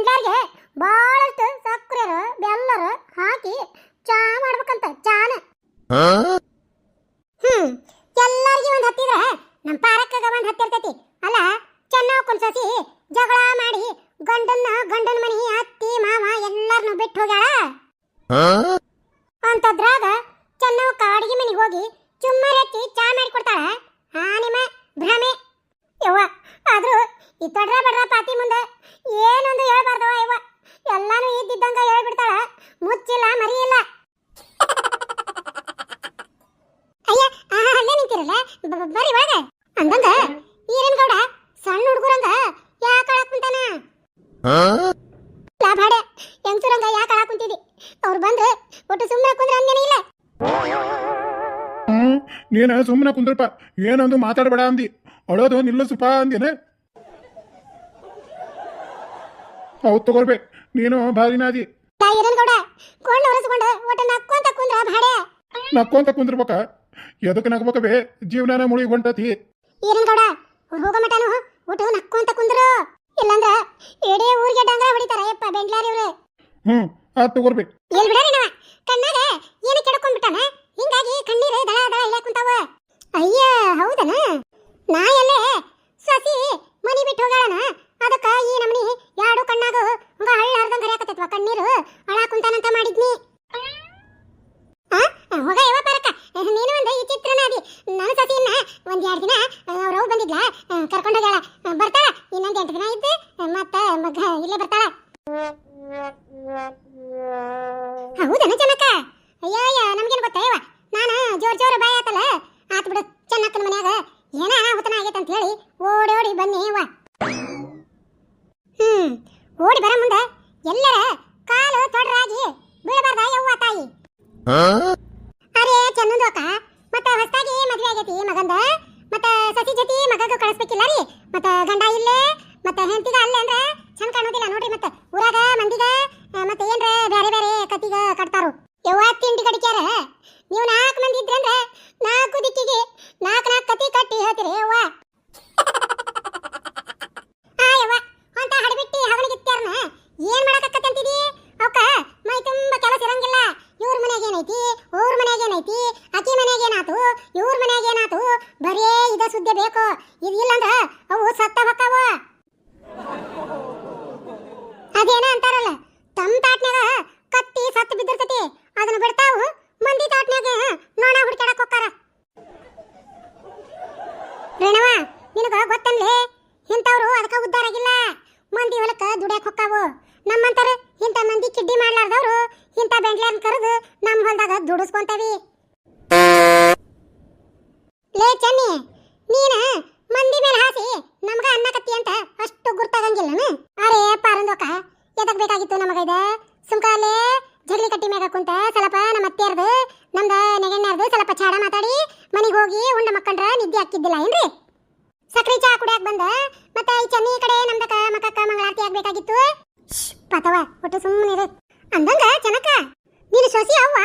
ಇವ್ರ ಬಹಳಷ್ಟು ಸಕ್ಕರೆ ಬೆಲ್ಲರ ಹಾಕಿ ಚಾ ಮಾಡ್ಬೇಕಂತ ಚಾನ. ಹ್ಮ್ ಎಲ್ಲರಿಗೂ ಒಂದ್ ಹತ್ತಿದ್ರೆ ನಮ್ ಪಾರಕ್ಕಗ ಒಂದ್ ಹತ್ತಿರ್ತೈತಿ ಅಲ್ಲ ಚೆನ್ನಾಗ್ ಸಸಿ ಜಗಳ ಮಾಡಿ ಗಂಡನ್ನ ಗಂಡನ ಮನಿ ಅತ್ತಿ ಮಾವ ಎಲ್ಲಾರ್ನು ಬಿಟ್ಟು ಹೋಗ್ಯಾಳ ಅಂತದ್ರಾಗ ಚೆನ್ನವಕ್ಕ ಅಡಿಗೆ ಮನೆಗೆ ಹೋಗಿ ಚುಮ್ಮರೆತ್ತಿ ಚಾ ಮಾಡಿ ಕೊಡ್ತಾಳ ಆ ನಿಮ್ಮ ಭ್ರಮೆ ಯವ್ವ ಆದ್ರೂ ಈ ತೊಡ್ರ ಬಡ್ರ ಪಾತಿ ಮುಂದೆ ಏನೊಂದು ಹೇಳ್ಬಾರ್ದವ ಯವ್ವ ಎಲ್ಲಾನು ಇದ್ದಿದ್ದಂಗ ಹೇಳ್ಬಿಡ್ತಾಳ ಮುಚ್ಚಿಲ್ಲ ಮರಿ ಇಲ್ಲ ಅಯ್ಯ ಆಹಾ, ಅಲ್ಲೇ ನಿಂತಿರಲ್ಲ ಬ- ಬ- ಬರ್ರಿ ಒಳಗ. ಅಂದಂಗ ಈರೇನ್ ಗೌಡ ಸಣ್ಣ ಹುಡುಗರಂಗ ಯಾಕ ಅಳಕ್ ಕುಂತಾನ? ಲಾ ಬಾಡೆ ಹೆಂಗ್ಸುರಂಗ ಯಾಕ ಅಳಕ್ ಕುಂತಿದಿ? ಅವ್ರು ಬಂದ್ರೆ ಒಟ್ಟು ಸುಮ್ಮನೆ ಕುಂದ್ರ ಅಂದೇನೆ ಇಲ್ಲ. ನೀನ ಸುಮ್ಮನೆ ಕುಂದ್ರಪ್ಪ. ಏನೊಂದು ಮಾತಾಡಬೇಡ ಅಂದಿ. ಅಳೋದು ನಿಲ್ಲಿಸಪ್ಪ ಅಂದೇನೆ. ಹೌದು ತಗೋರ್ಬೆ ನೀನು ಭಾರಿ ನಾದಿ. ಗೌಡ ಕೊಂಡು ಒರೆಸ್ಕೊಂಡು ಒಟ್ಟು ನಕ್ಕೊಂತ ಕುಂದ್ರ ಭಾಡೆ ನಕ್ಕೊಂತ ಕುಂದ್ರಬೇಕ. ಎದಕ್ಕೆ ನಗ್ಬೇಕ ಬೇ? ಜೀವನನ ಮುಳಿ ಹೊಂಟತಿ ಗೌಡ? ಅವ್ರು ಹೋಗೋ ಮಟನು ಊಟ ನಕ್ಕೊಂತ ಕುಂದ್ರು. ಇಲ್ಲಂದ್ರ ಇಡೀ ಊರಿಗೆ ಡಂಗ್ರ ಹೊಡಿತಾರ. ಯಪ್ಪ ಬೆಂಡ್ಲಾರಿ ಇವ್ರು ಹ್ಮ್ ಆತ್ ತಗೋರ್ಬಿ. ಎಲ್ ಬಿಡರಿ ನಾವ? ಕಣ್ಣಾಗ ಏನು ಕೆಡ್ಕೊಂಡ್ಬಿಟ್ಟಾನ ಹಿಂಗಾಗಿ ಕಣ್ಣೀರು ದಳ ದಳ ಇಳ್ಯಾಕ್ ಕುಂತಾವ. ಅಯ್ಯ ಹೌದನ? ನಾ ಎಲ್ಲೇ ಸಸಿ ಮನಿ ಬಿಟ್ಟು ಹೋಗಾಳನ ಅದಕ್ಕ ಈ ನಮ್ನಿ ಯಾಡು ಕಣ್ಣಾಗ ಹಂಗ ಹಳ್ಳಾರ್ದಂಗ ಹರಿಯಾಕತ್ತೈತ್ವ. ಕಣ್ಣೀರು ಅಳಾ ಕುಂತಾನಂತ ಮಾಡಿದ್ನಿ. ಆ? ಹೋಗ ಯವ್ವ ಪಾರಕ್ಕ ನೀನು ಒಂದು ಈ ಚಿತ್ರನಾದಿ ನನ್ನ ಸಸಿಯನ್ನ ಒಂದ್ ಎರಡು ದಿನ ಅವ್ರವ್ ಬಂದಿದ್ಲ? ಕರ್ಕೊಂಡು ಹೋಗ್ಯಾಳ. ಬರ್ತಾಳ? ಇನ್ನೊಂದು ಎಂಟು ದಿನ ಇದ್ದು ಮತ್ತ ಮಗ ಇಲ್ಲೇ ಬರ್ತಾಳ. ಹೌದನ ಚೆನ್ನಕ್ಕ? ಅಯ್ಯಯ್ಯ ನಮ್ಗೇನು ಗೊತ್ತೇವ ನಾನು ಜೋರ್ ಜೋರ್ ಬಾಯ್ ಆತಲ್ಲ. ಆತ್ ಬಿಡು ಚೆನ್ನಕ್ಕನ ಮನ್ಯಾಗ. ಏನ ಅನಾಹುತನ ಆಗೈತೆ ಅಂತ ಹೇಳಿ ಓಡಿ ಓಡಿ ಬನ್ನಿ ಅವ್ವ ಹ್ಮ್ ಓಡಿ ಬರ ಮುಂದೆ. ಎಲ್ಲರ ಕಾಲು ತೊಡರಾಗಿ ಬೀಳಬಾರ್ದ ಯವ್ವ ತಾಯಿ? ಅರೇ ಚಂದಂದು ಅಕ್ಕ ಮತ್ತೆ ಹೊಸ್ತಾಗಿ ಮದ್ವೆ ಆಗೈತಿ ಮಗಂದ. ಸತಿ ಜೊತೆ ಮಗಗ ಕಳಿಸ್ಬೇಕಿಲ್ಲ ರೀ. ಮತ್ತ ಗಂಡ ಇಲ್ಲೇ, ಮತ್ತ ಹೆಂಡತಿಗ ಅಲ್ಲೇ ಅಂದ್ರ ಚಂದ ಕಾಣೋದಿಲ್ಲ ನೋಡ್ರಿ ಮತ್ತ ಊರಾಗ ಮಂದಿಗ ಆ, ಮತ್ತ ಏನ್ರ ಬ್ಯಾರೆ ಬ್ಯಾರೆ ಕತಿಗ ಕಟ್ತಾರು ಯವ್ವ ತಿಂಡಿ ಕಡಿಕ್ಯಾರ ನೀವು ನಾಲ್ಕು ಮಂದಿ ಇದ್ರಂದ್ರ ನಾಲ್ಕು ದಿಕ್ಕಿಗೆ ನಾಲ್ಕು ನಾಲ್ಕು ಕತಿ ಕಟ್ಟಿ ಹೇಳ್ತೀರಿ ಯವ್ವ ಆ ಯವ್ವ ಅಂತ ಹಡಬಿಟ್ಟಿ ಹವಣಿಗಿತ್ಯಾರನ ಏನ್ ಮಾಡಕತ್ತಂತಿದಿ ಅವಕ್ಕ ಮೈ ತುಂಬ ಕೆಲಸ ಇರಂಗಿಲ್ಲ ಇವ್ರ ಮನೆಗೆ ಏನೈತಿ ಅವ್ರ ಮನೆಗೆ ಏನೈತಿ ಅಕ್ಕಿ ಮನೆಗೆ ಏನಾತು ಇವ್ರ ಮನೆಗೆ ಏನಾತು ಬರೇ ಇದ ಸುದ್ದಿ ಬೇಕು ಇದು ಇಲ್ಲಂದ್ರ ಅವು ಸತ್ತ ಹೊಕ್ಕವ ಅದೇನ ಅಂತಾರಲ್ಲ. ತಮ್ಮ ತಾಟ್ನ್ಯಾಗ ಕತ್ತಿ ಸತ್ತು ಬಿದ್ದಿರ್ತತಿ. ಅದನ್ನ ಬಿಡ್ತಾವು. ಮಂದಿ ತಾಟ್ನ್ಯಾಗ ನೋಣ ಹುಡ್ಕ್ಯಾಡಕ್ ಹೋಕ್ಕಾರ. ರೇಣವ, ನಿನಗ ಗೊತ್ತನ್ಲೇ? ಇಂಥವ್ರು ಅದಕ್ಕ ಉದ್ದಾರ ಆಗಿಲ್ಲ. ಮಂದಿ ಹೊಲಕ್ಕೆ ದುಡ್ಯಾಕ್ ಹೊಕ್ಕಾವು. ನಮ್ಮಂತಾರೆ ಇಂಥ ಮಂದಿ ಕಿಡ್ಡಿ ಮಾಡ್ಲಾರ್ದವ್ರು ಇಂಥ ಬೆಂಡ್ಲಾರ್ನ ಕರೆದು ನಮ್ಮ ಹೊಲದಾಗ ದುಡಿಸ್ಕೊಂತವಿ. ಲೇ ಚನ್ನಿ, ನೀನ ಮಂದಿ ಮೇಲೆ ಹಾಸಿ ನಮ್ಗ ಅನ್ನಕತ್ತಿ ಅಂತ ಅಷ್ಟು ಗುರ್ತಾಗಂಗಿಲ್ಲನ? ಅರೇ ಪಾರಂದೋಕ, ಎದಕ್ ಬೇಕಾಗಿತ್ತು ನಮಗ ಇದ? ಸುಮ್ಕಾಲೆ ಜಗಲಿ ಕಟ್ಟಿ ಮ್ಯಾಗ ಕುಂತ ಸ್ವಲ್ಪ ನಮ್ಮ ಅತ್ತೆಯರ್ದು ನಮ್ದ ನೆಗಣ್ಣರ್ದು ಸ್ವಲ್ಪ ಚಾಡ ಮಾತಾಡಿ ಮನೆಗೆ ಹೋಗಿ ಉಂಡ ಮಕ್ಕಂಡ್ರ ನಿದ್ದೆ ಹಾಕಿದ್ದಿಲ್ಲ ಏನ್ರಿ? ಸಕ್ರಿ ಚಾ ಕುಡಿಯಾಕ ಬಂದ, ಮತ್ತ ಈ ಚನ್ನಿ ಕಡೆ ನಮ್ದಕ ಮಕ್ಕಕ್ಕ ಮಂಗಳಾರತಿ ಆಗ್ಬೇಕಾಗಿತ್ತು. ಪತವ ಒಟ್ಟು ಸುಮ್ಮನೆ ಇರು. ಅಂದಂಗ ಚನಕ ನೀನು ಸೊಸಿ ಅವ್ವ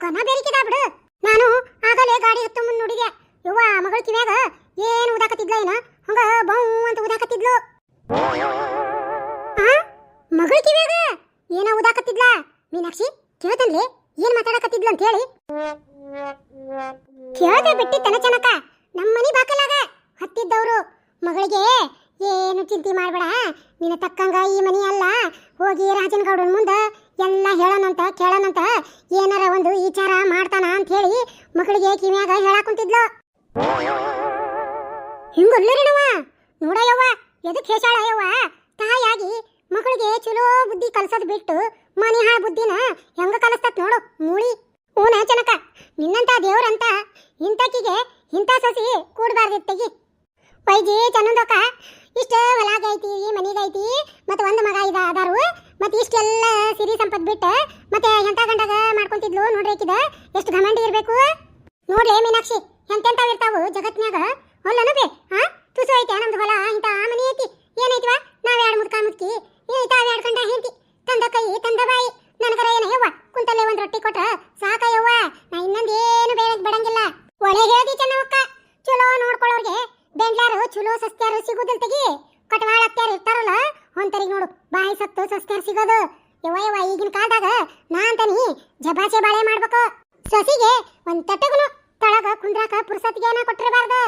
ಗನ ಬೆರಿಕಿದಾ ಬಿಡು ನಾನು ಆಗಲೇ ಗಾಡಿ ಹತ್ತು ಮುಂದೆ ನೋಡಿದೆ. ಯವ್ವ, ಮಗಳ ಕಿವ್ಯಾಗ? ಏನು ಉದಾಕತ್ತಿದ್ಲ ಏನ? ಹಂಗ ಬೌ ಅಂತ ಉದಾಕತ್ತಿದ್ಲು. ಆ? ಮಗಳ ಕಿವ್ಯಾಗ? ಏನ ಉದಾಕತ್ತಿದ್ಲ? ಮೀನಾಕ್ಷಿ ಕೇಳ್ತನ್ಲಿ ಏನ್ ಮಾತಾಡಕತ್ತಿದ್ಲು ಅಂತ ಹೇಳಿ ಕೇಳ್ದೆ ಬಿಟ್ಟಿತ್ತನ ನಮ್ಮ ನಮ್ಮನಿ ಬಾಕಲಾಗ ಹತ್ತಿದ್ದವ್ರು. ಮಗಳಿಗೆ, ಏನು ಚಿಂತೆ ಮಾಡಬೇಡ, ನಿನ್ನ ತಕ್ಕಂಗ ಈ ಮನಿ ಅಲ್ಲ. ಹೋಗಿ ರಾಜನಗೌಡನ ಮುಂದೆ ಎಲ್ಲ ಹೇಳೋಣಂತ ಕೇಳೋಣಂತ ಏನಾರ ಒಂದು ವಿಚಾರ ಮಾಡ್ತಾನ ಅಂತ ಹೇಳಿ ಮಗಳಿಗೆ ಕಿವಿಯಾಗ ಹೇಳಾಕ್ ಕುಂತಿದ್ಲು ಹಿಂಗಲ್ಲರಿನವ ನೋಡಯ್ಯವ್ವ, ಎದಕ್ ಹೇಸಾಳ ಯವ್ವ ತಾಯಾಗಿ ಮಗಳಿಗೆ ಚಲೋ ಬುದ್ಧಿ ಕಲ್ಸೋದ್ ಬಿಟ್ಟು ಮನೆ ಹಾಳ ಬುದ್ಧಿನ ಹೆಂಗ ಕಲಿಸ್ತತ್ ನೋಡು, ಮೂಳಿ. ಹೂನ ಜನಕ ನಿನ್ನಂತ ದೇವ್ರಂತ ಇಂತಕಿಗೆ ಇಂಥ ಸಸಿ ಕೂಡಬಾರ್ದಿತ್ತಗಿ ವೈಜಿ ಚನ್ನಂದೋಕ ಇಷ್ಟ ಹೊಲಾಗೈತಿ ಮನಿಗೈತಿ ಮತ್ತೆ ಒಂದು ಮಗ ಇದ ಅದಾರು, ಮತ್ತೆ ಇಷ್ಟೆಲ್ಲ ಸಿರಿ ಸಂಪತ್ ಬಿಟ್ಟು ಮತ್ತೆ ಎಂತ ಗಂಡಗ ಮಾಡ್ಕೊಂತಿದ್ಲು ನೋಡ್ರಿ ಎಷ್ಟು ಘಮಂಡಿ ಇರಬೇಕು. ನೋಡ್ರಿ ಮೀನಾಕ್ಷಿ, ಎಂತೆಂತಾವ್ ಇರ್ತಾವು ಜಗತ್ನ್ಯಾಗ? ಹೊಲ್ಲನು ಬೇ ಹಾ ತುಸು ಐತೆ, ನಮ್ದು ಹೊಲ ಇಂತ ಮನಿ ಐತಿ. ಏನೈತಿವ ನಾವ್ ಎರಡು ಮುದ್ಕ ಮುದ್ಕಿ. ಏನೈತ ಅವ್ ಎರಡು ಕಂಡ ಹೆಂಡತಿ. ತಂದ ಕೈ, ತಂದ ಬಾಯಿ. ನನಗರ ಏನ ಯವ್ವ? ಕುಂತಲ್ಲೇ ಒಂದ್ ರೊಟ್ಟಿ ಕೊಟ್ಟ ಸಾಕ ಯವ್ವ? ನಾ ಇನ್ನೊಂದೇನು ಬೇಡ ಬಿಡಂಗಿಲ್ಲ. ಒಳ್ಳೆ ಹೇಳ್ದಿ ಚೆನ್ನವಕ್ಕ. ಚಲೋ ನೋಡ್ಕೊಳ್ಳೋರ್ಗೆ ಬೆಂಡ್ಲಾರು ಚಲೋ ಸಸ್ತ್ಯಾರು ಸಿಗುದಿಲ್ ತೆಗಿ. ಕಟ್ವಾಳ ಅತ್ಯಾರ ಇರ್ತಾರಲ್ಲ, ಹೊಂತರಿಗೆ ನೋಡು. ಬಾಯಿ ಸತ್ತು ಸಸ್ತ್ಯಾರು ಸಿಗೋದು. ಯವ್ವ ಯವ್ವ, ಈಗಿನ ಕಾಲದಾಗ ನಾ ಅಂತಾನಿ ಜಬಾಚೆ ಬಾಳೆ ಮಾಡ್ಬೇಕು. ಸಸಿಗೆ ಒಂದ್ ತಟ್ಟಗುನು, ತಳಗ ಕುಂದ್ರಾಕ ಪುರ್ಸತ್ಗೆ ಏನ ಕೊಟ್ಟಿರಬಾರ್ದು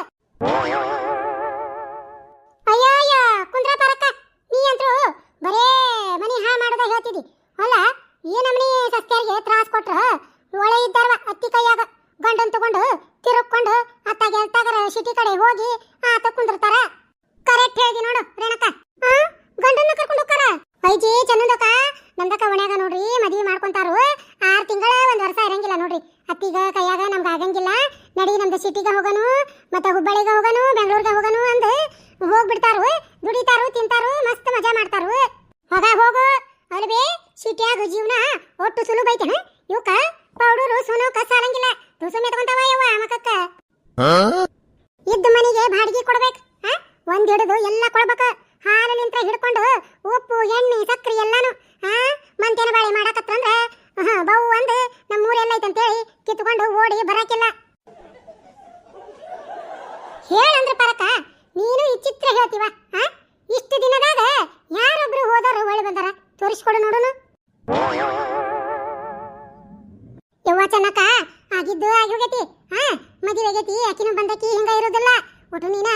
ಅಯ್ಯಯ್ಯ, ಕುಂದ್ರ ಪರಕ್ಕ ನೀ ಅಂತೂ ಬರೇ ಮನಿ ಹಾ ಮಾಡದ ಹೇಳ್ತಿದಿ ಅಲ್ಲ ಈ ನಮನಿ ಸಸ್ತ್ಯಾರಿಗೆ ತ್ರಾಸ್ ಕೊಟ್ರ? ಓಳೆ ಇದ್ದಾರವ, ಅತ್ತಿ ಕೈಯಾಗ ಗಂಡನ್ ತಗೊಂಡು ತಿರುಕೊಂಡು ಅತ್ತಾಗ ಎಲ್ತಾಗರ ಸಿಟಿ ಕಡೆ ಹೋಗಿ ಆತ ಕುಂದಿರ್ತಾರ. ಕರೆಕ್ಟ್ ಹೇಳ್ದಿ ನೋಡು ರೇಣಕ ಆ, ಗಂಡನ್ನ ಕರ್ಕೊಂಡು ಹೋಗ್ತಾರ? ಐಜಿ ಚಂದಕ ನಂದಕ ಒಣ್ಯಾಗ ನೋಡ್ರಿ ಮದ್ವಿ ಮಾಡ್ಕೊಂತಾರು. ಒಟ್ಟು ಸುಲಭ ಐತೆನ? ಇವಕ್ಕ ಪೌಡರು ಸುನು ಕಸ ಆಗಂಗಿಲ್ಲ ತುಸು ಮೆತ್ಕೊಂತಾವ ಯವ್ವ ಮಕಕ್ಕ ಇದ್ದ ಮನೆಗೆ ಬಾಡಿಗೆ ಕೊಡಬೇಕು ಆ? ಒಂದ್ ಹಿಡಿದು ಎಲ್ಲ ಹಾಲು ನಿಂತ ಹಿಡ್ಕೊಂಡು ಉಪ್ಪು ಎಣ್ಣೆ ಸಕ್ಕರೆ ಎಲ್ಲಾನು ಆ ಮಂತೇನ ಬಾಳೆ ಮಾಡಕತ್ತಂದ್ರ ಬೌ ಅಂದ್ ನಮ್ಮ ಊರೆಲ್ಲ ಐತಂತೇಳಿ ಕಿತ್ಕೊಂಡು ಓಡಿ ಬರಾಕಿಲ್ಲ. ಹೇಳಂದ್ರ ಪರಕ ನೀನು ಚಿತ್ರ ಹೇಳ್ತೀವ ಹಾ? ಇಷ್ಟು ದಿನದಾಗ ಯಾರೊಬ್ರು ಹೋದವರು ಒಳ್ಳೆ ಬಂದಾರ? ತೋರಿಸ್ಕೊಡು ನೋಡುನು. ಯವ್ವ ಚೆನ್ನಕ್ಕ ಆಗಿದ್ದು ಆಗಿ ಹೋಗೈತಿ. ಹಾ ಮದುವೆ ಆಗೈತಿ ಆಕಿನೂ ಬಂದಕಿ ಹಿಂಗ ಇರೋದಿಲ್ಲ. ಒಟ್ಟು ನೀನ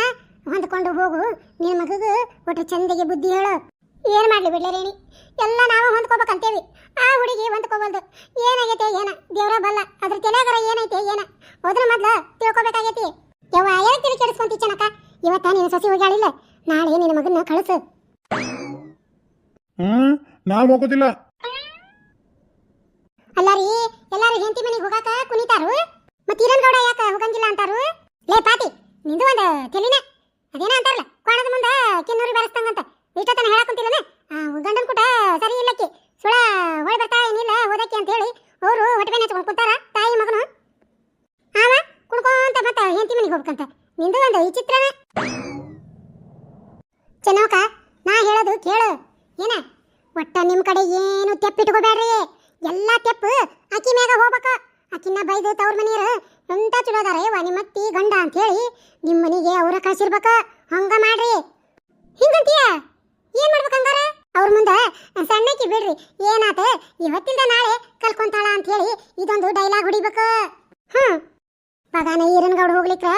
ಹೊಂದ್ಕೊಂಡು ಹೋಗು. ನಿನ್ನ ಮಗಗೂ ಒಟ್ಟು ಚಂದಗೆ ಬುದ್ಧಿ ಹೇಳು. ಏನು ಮಾಡ್ಲಿ ಬಿಡ್ಲಿ ರೇಣಿ ಎಲ್ಲ ನಾವು ಹೊಂದ್ಕೋಬೇಕಂತೇವಿ. ಆ ಹುಡುಗಿ ಹೊಂದ್ಕೋಬಲ್ದು ಏನಾಗೈತೆ ಏನ? ದೇವ್ರ ಬಲ್ಲ. ಅದ್ರ ತಲೆಗರ ಏನೈತೆ ಏನ? ಹೋದ್ರ ಮೊದ್ಲ ತಿಳ್ಕೊಬೇಕಾಗೈತಿ. ಯವ್ವ ಯಾಕೆ ತಿಳಿ ಕೆಡಿಸ್ಕೊಂತಿ ಚೆನ್ನಕ್ಕ? ಇವತ್ತ ನೀನು ಸಸಿ ಹೋಗ್ಯಾಳಿಲ್ಲ. ನಾಳೆ ನಿನ್ನ ಮಗನ್ನ ಕಳಿಸು. ಹ್ಮ್ ನಾವು ಹೋಗೋದಿಲ್ಲ. ಅಲ್ಲ ರೀ ಎಲ್ಲಾರು ಹೆಂಡತಿ ಮನೆಗೆ ಹೋಗಾಕ ಕುಣಿತಾರು? ಮತ್ತೆ ಈರನ್ ಗೌಡ ಯಾಕ ಹೋಗಂಗಿಲ್ಲ ಅಂತಾರು? ಲೇ ಪಾತಿ, ನಿಂದು ಒಂದು ತೆಲಿನ. ಅದೇನ ಅಂತಾರಲ್ಲ ಕೋಣದ ಮುಂದ ಕಿನ್ನೂರಿ ಬೆರೆಸ್ತಂಗಂತ ಇಷ್ಟೊತ್ತನ ಹೇಳಕ್ ಕುಂತಿಲ್ಲನ? ಗಂಡನ್ ಕುಟ ಸರಿ ಇಲ್ಲಕ್ಕಿ ಸುಳ ಹೊಳೆ ಬರ್ತಾ ಏನಿಲ್ಲ ಹೋದಕ್ಕೆ ಅಂತ ಹೇಳಿ ಅವರು ಹೊಟ್ಟೆ ನೆಚ್ಕೊಂಡ್ ಕುಂತಾರ ತಾಯಿ ಮಗನು ಆವ ಕುಡ್ಕೊಂತ ಮತ್ತ ಹೆಂಡತಿ ಮನೆಗೆ ಹೋಗ್ಬೇಕಂತ ನಿಂದು ಒಂದು ವಿಚಿತ್ರನ ಚೆನ್ನವಕ ನಾ ಹೇಳೋದು ಕೇಳು ಏನ ಒಟ್ಟ ನಿಮ್ ಕಡೆ ಏನು ತೆಪ್ಪಿಟ್ಕೋಬೇಡ್ರಿ ಎಲ್ಲ ತೆಪ್ಪು ಅಕ್ಕಿ ಮ್ಯಾಗ ಹೋಗ್ಬೇಕ ಅಕ್ಕಿನ ಬೈದು ತವ್ರ ಮನೆಯರು ಎಂತ ಚಲೋ ಅದಾರ ಯವ್ವ, ನಿಮ್ಮ ಅತ್ತಿ ಗಂಡ ಅಂತ ಹೇಳಿ ನಿಮ್ಮ ಮನೆಗೆ ಅವ್ರ ಕಳ್ಸಿರ್ಬೇಕ, ಹಂಗ ಮಾಡ್ರಿ. ಹಿಂಗಂತೀಯ? ಏನ್ ಮಾಡ್ಬೇಕು ಅವ್ರ ಮುಂದೆ ಸಣ್ಣಕ್ಕಿ ಬಿಡ್ರಿ, ಏನಾತ? ಇವತ್ತಿಂದ ನಾಳೆ ಕಲ್ಕೊಂತಾಳ ಅಂತ ಹೇಳಿ ಇದೊಂದು ಡೈಲಾಗ್ ಹೊಡಿಬೇಕು. ಹ್ಮ್. ಪಗಾನ ಈರನ್ಗೌಡ ಹೋಗ್ಲಿಕ್ಕ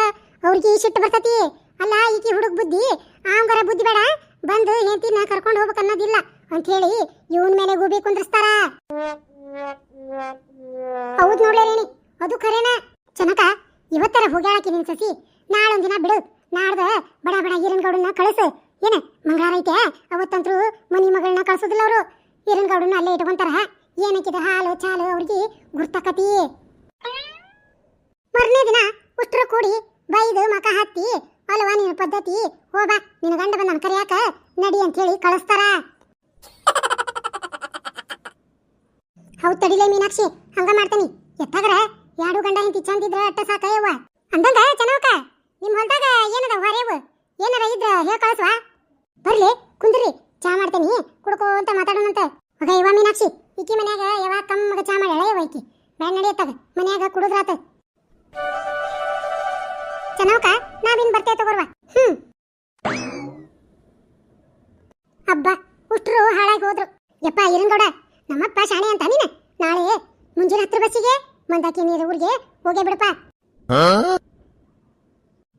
ಅವ್ರಿಗೆ ಸಿಟ್ಟು ಬರ್ತತಿ. ಅಲ್ಲ, ಈಕಿ ಹುಡುಗ ಬುದ್ಧಿ ಆಂಗರ ಬುದ್ಧಿ ಬೇಡ, ಬಂದು ಹೆಂಡತಿನ ಕರ್ಕೊಂಡು ಹೋಗ್ಬೇಕು ಅನ್ನೋದಿಲ್ಲ ಅಂತ ಹೇಳಿ ಇವನ್ ಮೇಲೆ ಗೂಬಿ ಕುಂದ್ರಸ್ತಾರ. ಹೌದ್ ನೋಡ್ಲೇನಿ ಅದು ಕರೆನ ಚನಕ ಇವತ್ತರ ಹೋಗ್ಯಾಳಕಿ ನಿನ್ ಸಸಿ? ನಾಳೊಂದಿನ ಬಿಡು. ನಾಡ್ದ ಬಡ ಬಡ ಈರನ್ ಗೌಡನ್ನ ಕಳಿಸು. ಏನ, ಮಂಗಳಾರ ಐತೆ? ಅವತ್ತಂತ್ರು ಮನಿ ಮಗಳನ್ನ ಕಳ್ಸೋದಿಲ್ಲ ಅವರು. ಈರನ್ ಗೌಡನ್ನ ಅಲ್ಲೇ ಇಟ್ಕೊಂತಾರ. ಏನಕ್ಕಿದ ಹಾಲು, ಚಾಲು, ಅವ್ರಿಗೆ ಗುರ್ತಕತಿ. ಮರನೇ ದಿನ ಉಷ್ಟ್ರ ಕೂಡಿ ಬೈದು ಮಕ ಹತ್ತಿ, ಅಲ್ವಾ ನಿನ್ನ ಪದ್ಧತಿ? ಹೋಗ ನಿನ್ನ ಗಂಡ ಬಂದ ಕರಿಯಾಕ? ನಡಿ ಅಂತ ಹೇಳಿ ಕಳಿಸ್ತಾರ. ಹೌದ್ ತಡಿಲೇ ಮೀನಾಕ್ಷಿ, ಹಂಗ ಮಾಡ್ತೀನಿ. ಎತ್ತಾಗ್ರ? ಯಾಡು ಗಂಡ ಹೆಂಡತಿ ಚಂದಿದ್ರ ಅಟ್ಟ ಸಾಕಯ್ಯವ್ವ ಅಂದಂಗ ಚೆನ್ನವಕ ನಿಮ್ ಹೊಲ್ದಾಗ ಏನದ ಹೊರೇವು ಏನಾರ ಇದ್ರ ಹೇಳ ಕಳಿಸ್ವಾ. ಬರ್ಲಿ, ಕುಂದ್ರಿ, ಚಾ ಮಾಡ್ತೇನಿ ಕುಡ್ಕೋಂತ ಮಾತಾಡೋಣಂತ ಮಗ ಇವ ಮೀನಾಕ್ಷಿ, ಈಕಿ ಮನ್ಯಾಗ ಯಾವ ಕಮ್ಮಗ ಚಾ ಮಾಡಿ ಯವ್ವ ಈಕಿ. ನಡೆಯತ್ತಾಗ ಮನ್ಯಾಗ ಕುಡುದ್ರಾತ. ಚೆನ್ನವಕ ನಾವಿನ್ ಬರ್ತೇವೆ ತಗೋರ್ವ. ಹ್ಮ್. ಅಬ್ಬ ಉಷ್ಟ್ರು ಹಾಳಾಗಿ ಹೋದ್ರು. ಯಪ್ಪ, ಇರಂಗೌಡ, ನಮ್ಮಪ್ಪ ಶಾಣೆ ಅಂತ ನೀನ? ನಾಳೆ ಮುಂಜಾನೆ ಹತ್ರ ಬಸ್ಸಿಗೆ? ಮಂದಾಕಿ ನೀರು ಊರಿಗೆ ಹೋಗೇ ಬಿಡಪ್ಪ.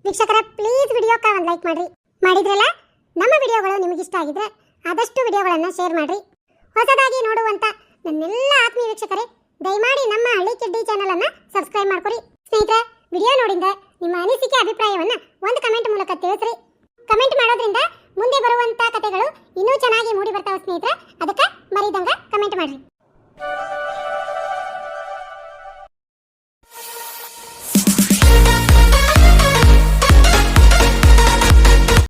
ವೀಕ್ಷಕರ ಪ್ಲೀಸ್ ವಿಡಿಯೋಕ್ಕ ಒಂದು ಲೈಕ್ ಮಾಡ್ರಿ. ಮಾಡಿದ್ರಲ್ಲ, ನಮ್ಮ ವಿಡಿಯೋಗಳು ನಿಮಗೆ ಇಷ್ಟ ಆಗಿದ್ರೆ ಆದಷ್ಟು ವಿಡಿಯೋಗಳನ್ನು ಶೇರ್ ಮಾಡ್ರಿ. ಹೊಸದಾಗಿ ನೋಡುವಂತ ನನ್ನೆಲ್ಲ ಆತ್ಮೀಯ ವೀಕ್ಷಕರೇ, ದಯಮಾಡಿ ನಮ್ಮ ಹಳ್ಳಿ ಕಿಡ್ಡಿ ಚಾನಲ್ ಅನ್ನ ಸಬ್ಸ್ಕ್ರೈಬ್ ಮಾಡ್ಕೊರಿ. ಸ್ನೇಹಿತರೆ ವಿಡಿಯೋ ನೋಡಿದ ನಿಮ್ಮ ಅನಿಸಿಕೆ, ಅಭಿಪ್ರಾಯವನ್ನ ಒಂದು ಕಮೆಂಟ್ ಮೂಲಕ ತಿಳಿಸ್ರಿ. ಕಮೆಂಟ್ ಮಾಡೋದ್ರಿಂದ ಮುಂದೆ ಬರುವಂತ ಕಥೆಗಳು ಇನ್ನೂ ಚೆನ್ನಾಗಿ ಮೂಡಿ ಬರ್ತಾವೆ ಸ್ನೇಹಿತರೆ